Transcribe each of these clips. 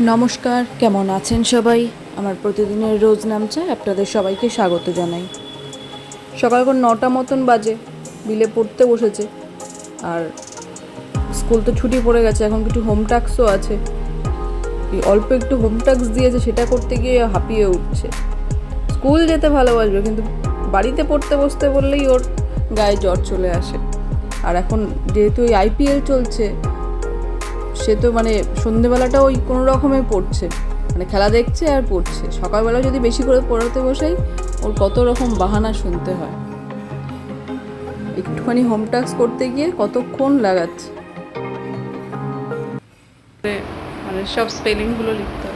নমস্কার, কেমন আছেন সবাই? আমার প্রতিদিনের রোজ নামছে আপনাদের সবাইকে স্বাগত জানাই। সকাল এখন নটা মতন বাজে, বিলে পড়তে বসেছে। আর স্কুল তো ছুটি পড়ে গেছে, এখন কিছু হোম টাস্কও আছে। অল্প একটু হোম টাস্ক দিয়েছে, সেটা করতে গিয়ে হাঁপিয়ে উঠছে। স্কুল যেতে ভালোবাসবে, কিন্তু বাড়িতে পড়তে বসতে বললেই ওর গায়ে জ্বর চলে আসে। আর এখন যেহেতু এই আইপিএল চলছে সে তো মানে সন্ধেবেলাটাও ওই কোনো রকমে পড়ছে। মানে খেলা দেখছে আর পড়ছে। সকালবেলা যদি বেশি করে পড়াতে বসাই ওর কত রকম বাহানা শুনতে হয়। একটুখানি হোম টাস্ক করতে গিয়ে কতক্ষণ লাগাচ্ছে। মানে সব স্পেলিংগুলো লিখতে হবে।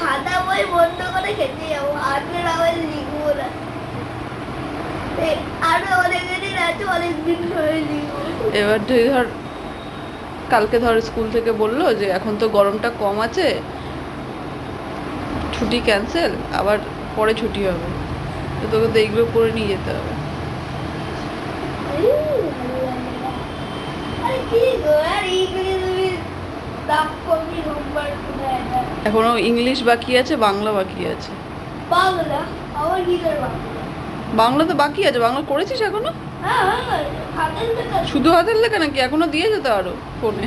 খাতা বই বন্ধ করে খেতে যাব। আটের আবার লিখব না এ- আরও অনেক দিন আছে অনেক দিন ধরে লিখব এবার যদি ধর কালকে ধর স্কুল থেকে বলল যে এখন তো গরমটা কম আছে ছুটি ক্যান্সেল আবার পরে ছুটি হবে। তো তোকে তো এইগুলো করে নিয়ে যেতে হবে। এখনও ইংলিশ বাকি আছে বাংলা বাকি আছে। বাংলা করে বাংলা তো বাকি আছে, বাংলা করেছিস এখনও? শুধু হাতের লেখা নাকি? এখনও দিয়েছে তো আরও ফোনে।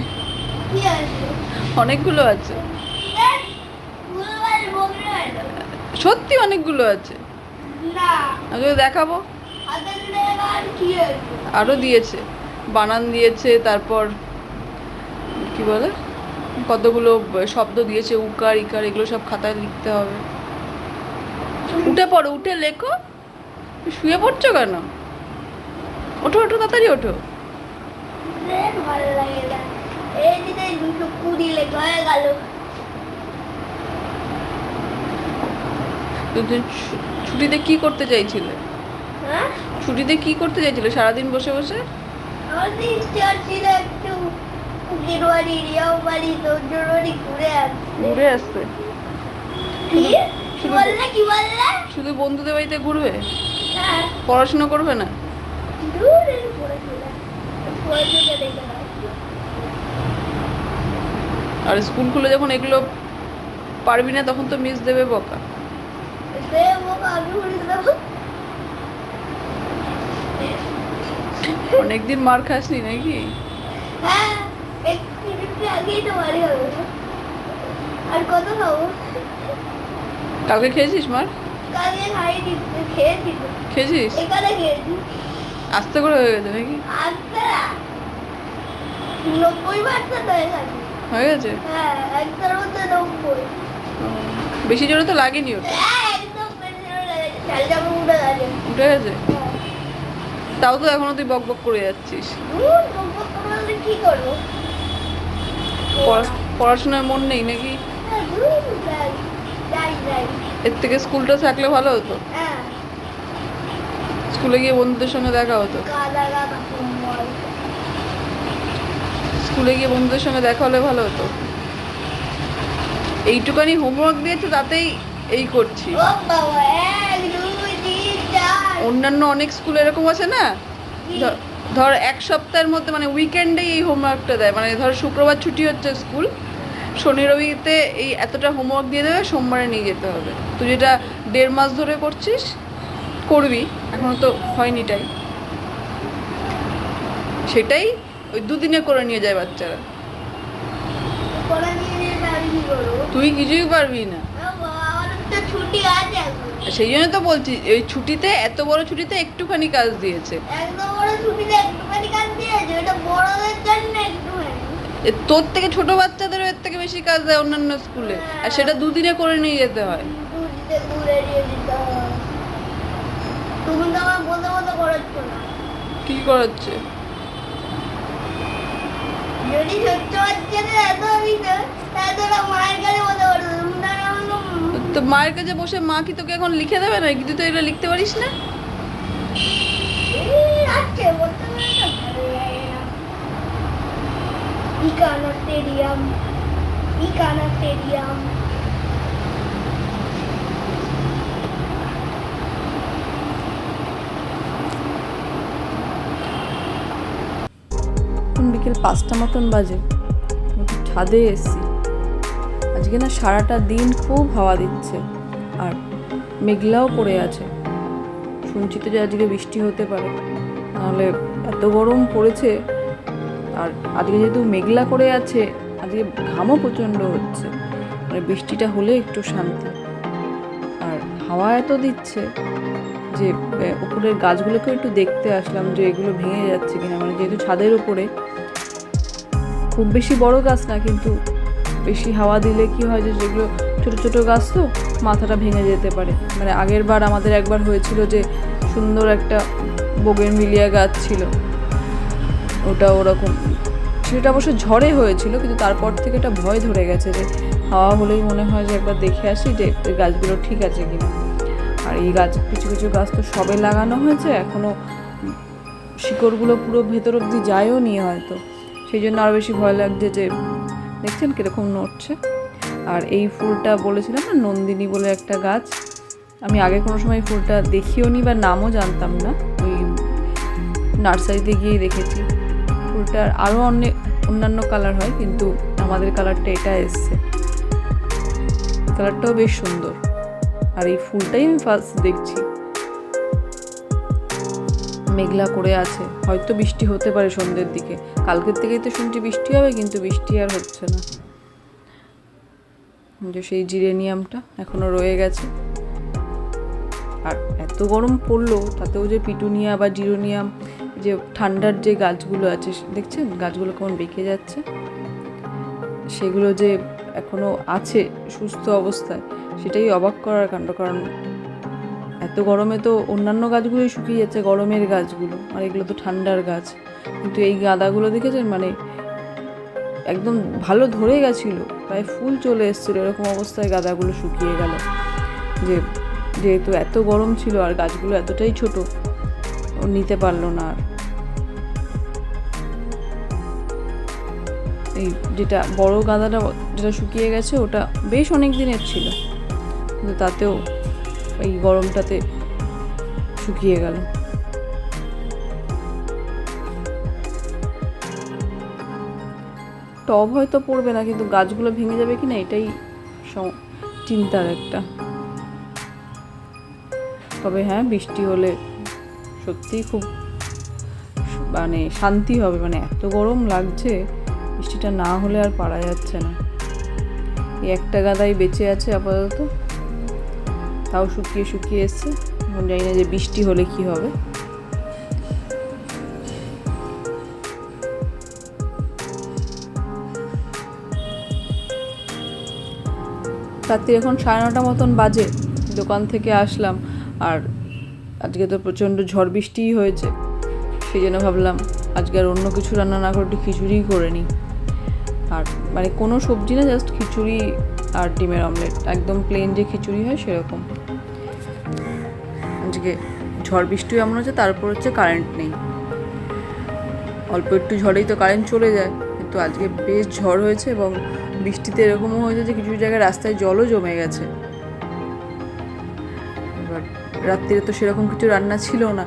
অনেকগুলো আছে। সত্যি অনেকগুলো আছে? দেখাবো। আর দিয়েছে। বানান দিয়েছে, তারপর কি বলে? কতগুলো শব্দ দিয়েছে, উকার, ইকার, এগুলো সব খাতায় লিখতে হবে। উঠে পড়ো, উঠে লেখো। শুয়ে পড়ছো কেন? ওঠো ওঠো তাড়াতাড়ি ওঠো। ভালো লাগে না। এই কুড়ি হয়ে গেল। ছুটিতে কি করতে চাইছিলে? হ্যাঁ? ছুটিতে কি করতে চাইছিলে? সারাদিন বসে বসে? ঘুরে আসতে। শুধু- বন্ধুদের বাড়িতে ঘুরবে? পড়াশোনা করবে না। আর স্কুল খুলে যখন এগুলো পারবি না তখন তো মিস দেবে বকা। অনেকদিন মার খাসনি নাকি? হ্যাঁ আর কত খাব? কালকে খেয়েছিস মার? খেয়েছিস? আস্তে করে হয়ে গেছে নাকি? হয়ে গেছে। হ্যাঁ বেশি জোরে তো লাগেনি ওটা হ্যাঁ, উঠে গেছে। হ্যাঁ। তাও তো এখনও তুই বক বক করে যাচ্ছিস। পড়াশোনায় মন নেই নাকি? এর থেকে স্কুলটা থাকলে ভালো হতো? হ্যাঁ, স্কুলে গিয়ে বন্ধুদের সঙ্গে দেখা হতো। স্কুলে গিয়ে বন্ধুদের সঙ্গে দেখা হলে ভালো হতো? এইটুকানি হোমওয়ার্ক দিয়েছে তাতেই এই করছি। অন্যান্য অনেক স্কুল এরকম আছে না? ধর- ধর এক সপ্তাহের মধ্যে মানে উইকেন্ডেই এই হোমওয়ার্কটা দেয়। মানে ধর শুক্রবার ছুটি হচ্ছে স্কুল শনি রবিতে এই এতটা হোমওয়ার্ক দিয়ে দেবে, সোমবারে নিয়ে যেতে হবে তুই যেটা দেড় মাস ধরে করছিস, করবি, এখনও তো হয়নি টাই সেটাই ওই দুদিনে করে নিয়ে যায় বাচ্চারা? তুই কিছুই পারবি না। সেই জন্য তো বলছি, ওই ছুটিতে, এত বড় ছুটিতে একটুখানি কাজ দিয়েছে তোর থেকে ছোট বাচ্চাদেরও এর থেকে বেশি কাজ দেয় অন্যান্য স্কুলে। আর সেটা দুদিনে করে নিয়ে যেতে হয়। তো কি করাচ্ছে? মায়ের কাছে তো বসে মা কি তোকে এখন লিখে দেবে না কিন্তু তুই এটা লিখতে পারিস না। স্টেডিয়াম বিকেল পাঁচটা মতন বাজে। ছাদে এসছি। আজকে না সারাটা দিন খুব হাওয়া দিচ্ছে আর মেঘলাও পড়ে আছে। শুনছি তো যে আজকে বৃষ্টি হতে পারে। নাহলে এত গরম পড়েছে আর আজকে যেহেতু মেঘলা করে আছে আজকে ঘামও প্রচণ্ড হচ্ছে। মানে বৃষ্টিটা হলে একটু শান্তি। আর হাওয়া এত দিচ্ছে যে উপরের গাছগুলোকে একটু দেখতে আসলাম যে এগুলো ভেঙে যাচ্ছে কিনা। মানে যেহেতু ছাদের উপরে খুব বেশি বড় গাছ না, কিন্তু বেশি হাওয়া দিলে কি হয় যে, যেগুলো ছোট ছোট গাছ তো, মাথাটা ভেঙে যেতে পারে। মানে আগের বার আমাদের একবার হয়েছিল যে, সুন্দর একটা বোগেন মিলিয়া গাছ ছিল। ওটা ওরকম। সেটা অবশ্য ঝড়ে হয়েছিল, কিন্তু তারপর থেকে এটা ভয় ধরে গেছে যে হাওয়া হলেই মনে হয় যে একবার দেখে আসি যে গাছগুলো ঠিক আছে কিনা। আর এই গাছ, কিছু কিছু গাছ তো সবে লাগানো হয়েছে এখনও শিকড়গুলো পুরো ভেতর অবধি যায়ও নিয়ে হয়তো। সেই জন্য আরও বেশি ভয় লাগছে যে, দেখছেন কীরকম নড়ছে? আর এই ফুলটা বলেছিলাম না, নন্দিনী বলে একটা গাছ। আমি আগে কোনো সময় ফুলটা দেখিও নি বা নামও জানতাম না, ওই নার্সারিতে গিয়েই দেখেছি। ফুলটার আরও অনেক অন্যান্য কালার হয়, কিন্তু আমাদের কালারটা এটা এসছে। কালারটাও বেশ সুন্দর। আর এই ফুলটাই আমি ফার্স্ট দেখছি। মেঘলা করে আছে। হয়তো বৃষ্টি হতে পারে সন্ধ্যের দিকে। কালকের থেকেই তো শুনছি বৃষ্টি হবে, কিন্তু বৃষ্টি আর হচ্ছে না। যে সেই জিরেনিয়ামটা এখনও রয়ে গেছে। আর এত গরম পড়ল, তাতেও যে পিটুনিয়া বা জিরোনিয়াম যে ঠান্ডার যে গাছগুলো আছে, দেখছেন? গাছগুলো কেমন বেঁকে যাচ্ছে। সেগুলো যে এখনও আছে, সুস্থ অবস্থায়, সেটাই অবাক করার কাণ্ড। কারণ এত গরমে তো অন্যান্য গাছগুলোই শুকিয়ে যাচ্ছে, গরমের গাছগুলো। আর এগুলো তো ঠান্ডার গাছ। কিন্তু এই গাঁদাগুলো দেখেছেন? মানে একদম ভালো ধরে গেছিল। প্রায় ফুল চলে এসেছিল। এরকম অবস্থায় গাঁদাগুলো শুকিয়ে গেল। যে যেহেতু এত গরম ছিল, আর গাছগুলো এতটাই ছোট ও নিতে পারল না আর। এই যেটা বড় গাঁদাটা যেটা শুকিয়ে গেছে, ওটা বেশ অনেক দিনের ছিল। কিন্তু তাতেও এই গরমটাতে শুকিয়ে গেল। টব হয়তো পড়বে না, কিন্তু গাছগুলো ভেঙে যাবে কি না এটাই চিন্তার একটা। তবে হ্যাঁ বৃষ্টি হলে সত্যিই খুব মানে শান্তি হবে মানে এত গরম লাগছে, বৃষ্টিটা না হলে আর পারা যাচ্ছে না। এই একটা গাদাই বেঁচে আছে আপাতত, তাও শুকিয়ে শুকিয়ে এসছে, এখন জানি না যে বৃষ্টি হলে কি হবে। রাত্রি এখন সাড়ে নটা মতন বাজে, দোকান থেকে আসলাম, আর আজকে তো প্রচণ্ড ঝড় বৃষ্টিই হয়েছে। সেই জন্য ভাবলাম আজকে আর অন্য কিছু রান্না না করে একটু খিচুড়িই করে নিই। আর মানে কোনো সবজি না জাস্ট খিচুড়ি আর ডিমের অমলেট একদম প্লেন যে খিচুড়ি হয় সেরকম। আজকে ঝড় বৃষ্টিও এমন হচ্ছে তারপর হচ্ছে কারেন্ট নেই। অল্প একটু ঝড়েই তো কারেন্ট চলে যায়। কিন্তু আজকে বেশ ঝড় হয়েছে এবং বৃষ্টিতে এরকমও হয়েছে যে কিছু জায়গায় রাস্তায় জলও জমে গেছে। রাত্রিরে তো সেরকম কিছু রান্না ছিল না।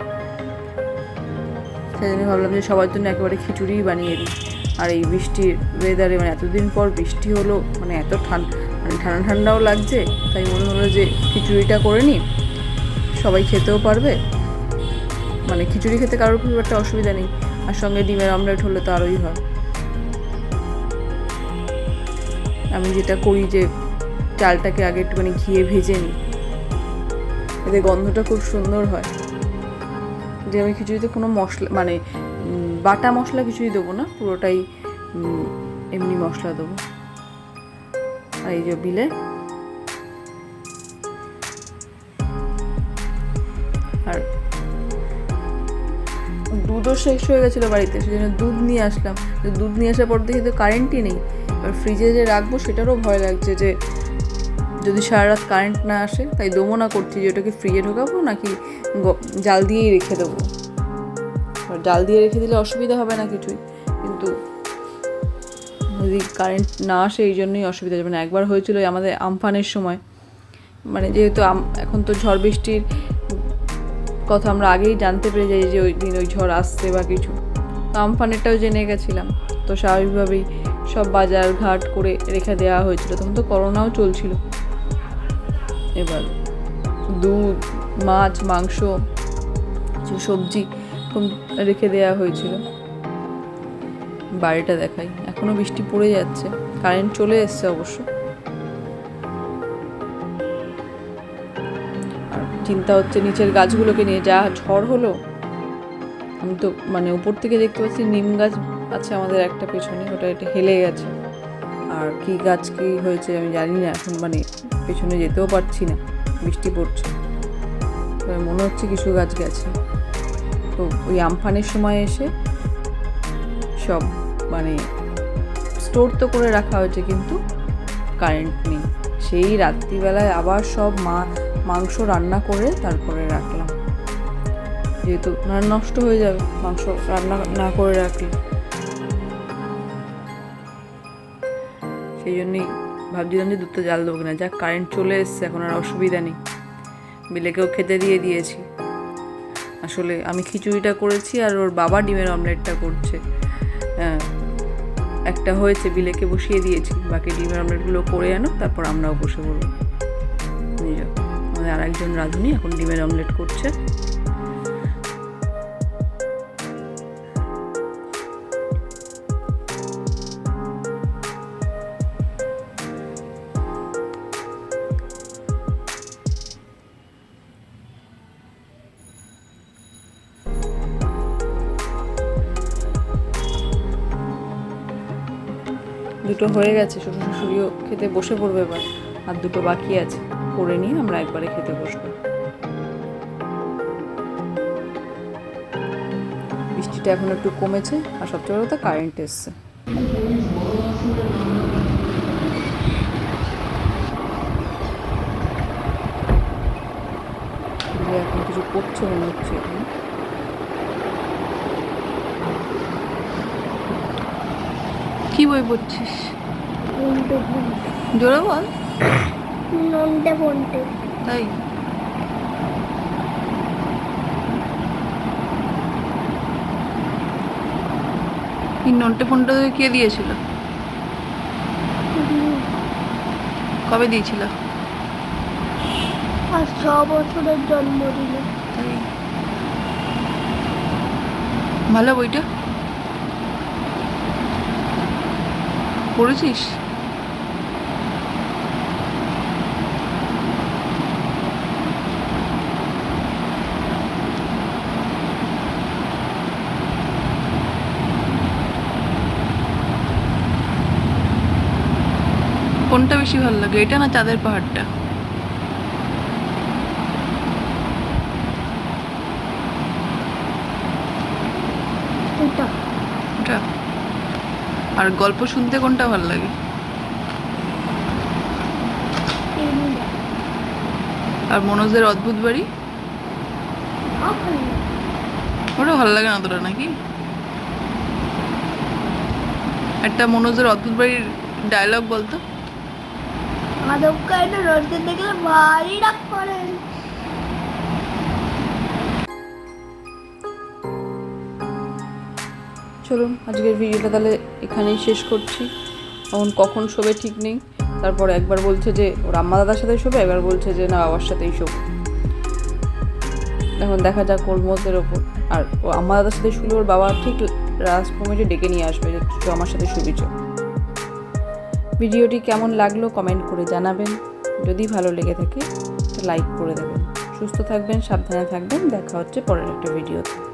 সেই জন্য ভাবলাম যে সবার জন্য একেবারে খিচুড়িই বানিয়ে দিই। আর এই বৃষ্টির ওয়েদারে মানে এতদিন পর বৃষ্টি হলো মানে এত ঠান্ডা মানে ঠান্ডা ঠান্ডাও লাগছে, তাই মনে হলো যে খিচুড়িটা করে নিই। সবাই খেতেও পারবে। মানে খিচুড়ি খেতে কারোর খুব একটা অসুবিধা নেই। আর সঙ্গে ডিমের অমলেট হলে তো আরোই হয়। আমি যেটা করি যে চালটাকে আগে একটুখানি ঘিয়ে ভেজে নিই। এতে গন্ধটা খুব সুন্দর হয়। যে আমি খিচুড়িতে কোনো মশলা মানে বাটা মশলা কিছুই দেবো না, পুরোটাই এমনি মশলা দেবো। আর এই যে বিলে। আর দুধও শেষ হয়ে গেছিল বাড়িতে সেই জন্য দুধ নিয়ে আসলাম। দুধ নিয়ে আসার পর দেখি তো কারেন্টই নেই। এবার ফ্রিজে যে রাখব, সেটারও ভয় লাগছে যে যদি সারা রাত কারেন্ট না আসে, তাই দমনা করছি যে ওটাকে ফ্রিজে ঢোকাবো নাকি জাল দিয়েই রেখে দেবো। জাল দিয়ে রেখে দিলে অসুবিধা হবে না কিছুই, কিন্তু যদি কারেন্ট না আসে এই জন্যই অসুবিধা হবে না। একবার হয়েছিল আমাদের আমফানের সময় মানে যেহেতু এখন তো ঝড় বৃষ্টির কথা আমরা আগেই জানতে পেরে যাই যে ওই দিন ওই ঝড় আসছে বা কিছু। তো আমফানেরটাও জেনে গেছিলাম। তো স্বাভাবিকভাবেই সব বাজার ঘাট করে রেখে দেওয়া হয়েছিল। তখন তো করোনাও চলছিল। এবার দুধ, মাছ, মাংস সবজি রেখে দেওয়া হয়েছিল। বাড়িটা দেখাই। এখনও বৃষ্টি পড়ে যাচ্ছে। কারেন্ট চলে এসছে অবশ্য। চিন্তা হচ্ছে নিচের গাছগুলোকে নিয়ে। যা ঝড় হলো, আমি তো মানে উপর থেকে দেখতে পাচ্ছি নিম গাছ আছে আমাদের একটা পেছনে, ওটা এটা হেলে গেছে। আর কি গাছ কি হয়েছে আমি জানি না, এখন মানে পেছনে যেতেও পারছি না, বৃষ্টি পড়ছে। মনে হচ্ছে কিছু গাছ গেছে। তো ওই আমফানের সময় এসে সব মানে স্টোর তো করে রাখা হয়েছে, কিন্তু কারেন্ট নেই। সেই রাত্রিবেলায় আবার সব মা, মাংস রান্না করে তারপরে রাখলাম। যেহেতু নষ্ট হয়ে যাবে, মাংস রান্না না করে রাখলে। সেই জন্যই ভাবছিলাম যে দুধটা জাল দেবো কিনা। যাক কারেন্ট চলে এসছে, এখন আর অসুবিধা নেই। বিলেকেও খেতে দিয়ে দিয়েছি। আসলে আমি খিচুড়িটা করেছি আর ওর বাবা ডিমের অমলেটটা করছে। হ্যাঁ একটা হয়েছে, বিলেকে বসিয়ে দিয়েছি। বাকি ডিমের অমলেটগুলো করে আনো তারপর আমরাও বসে পড়ব। আমাদের আর একজন রাঁধুনি এখন ডিমের অমলেট করছে। দুটো হয়ে গেছে শ্বশুর শাশুড়িও খেতে বসে পড়বে এবার। আর দুটো বাকি আছে, করে নিয়ে আমরা একবারে খেতে বসবো। বৃষ্টিটা এখন একটু কমেছে, আর সবচেয়ে বড় কথা কারেন্ট এসছে। এখন কিছু করছে মনে হচ্ছে এখানে। কি বই পড়ছিস? জোরে বল। নন্টে ফোনটে তাই? এই নন্টে ফোনটা কে দিয়েছিল? কবে দিয়েছিল? আর ছ বছরের জন্মদিন ভালো বইটা? পড়েছিস? কোনটা বেশি ভালো লাগে এটা না চাঁদের পাহাড়টা? আর গল্প শুনতে কোনটা ভালো লাগে? আর মনোজের অদ্ভুত বাড়ি? ওটা ভালো লাগে না তোরা নাকি? একটা মনোজের অদ্ভুত বাড়ির ডায়লগ বলতো? চলুন, আজকের ভিডিওটা তাহলে এখানেই শেষ করছি। এখন কখন শোবে ঠিক নেই। তারপর একবার বলছে যে, ওর আম্মা দাদার সাথে শোবে, একবার বলছে যে, না বাবার সাথেই শোবে। এখন দেখা যাক ওর মতের ওপর। আর ও আম্মা দাদার সাথে শুলে ওর বাবা ঠিক রাজ কমিটি ডেকে নিয়ে আসবে যে আমার সাথে শুবি ভিডিওটি কেমন লাগল কমেন্ট করে জানাবেন। যদি ভালো লেগে থাকে, লাইক করে দেবেন। সুস্থ থাকবেন, সাবধানে থাকবেন। দেখা হচ্ছে পরের একটা ভিডিওতে।